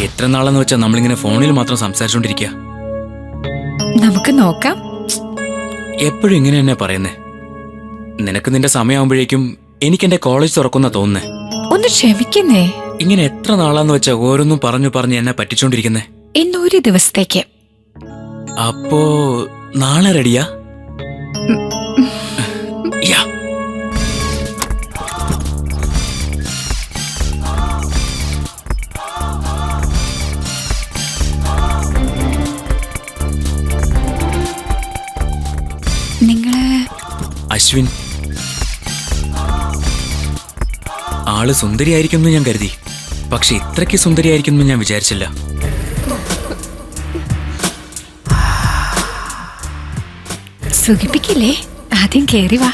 എത്ര നാളെന്ന് വെച്ചാ നമ്മളിങ്ങനെ ഫോണിൽ മാത്രം സംസാരിച്ചോണ്ടിരിക്കുക നമുക്ക് നോക്കാം. എപ്പോഴും ഇങ്ങനെ തന്നെ പറയുന്നേ. നിനക്ക് നിന്റെ സമയമാകുമ്പോഴേക്കും എനിക്ക് എന്റെ കോളേജ് തുറക്കുന്ന തോന്നുന്നേ. ഒന്ന് ക്ഷമിക്കുന്നേ. ഇങ്ങനെ എത്ര നാളാന്ന് വെച്ചാ ഓരോന്നും പറഞ്ഞു പറഞ്ഞു എന്നെ പറ്റിച്ചോണ്ടിരിക്കുന്നേ. ഇന്നൊരു ദിവസത്തേക്ക്. അപ്പോ നാളെ റെഡിയാ? അശ്വിൻ. ആൾ സുന്ദരിയായിരിക്കും എന്ന് ഞാൻ കരുതി. പക്ഷെ ഇത്രയ്ക്ക് സുന്ദരിയായിരിക്കും എന്ന് ഞാൻ വിചാരിച്ചില്ല. സുഖിപ്പിക്കില്ലേ? ആദ്യം കേറി വാ.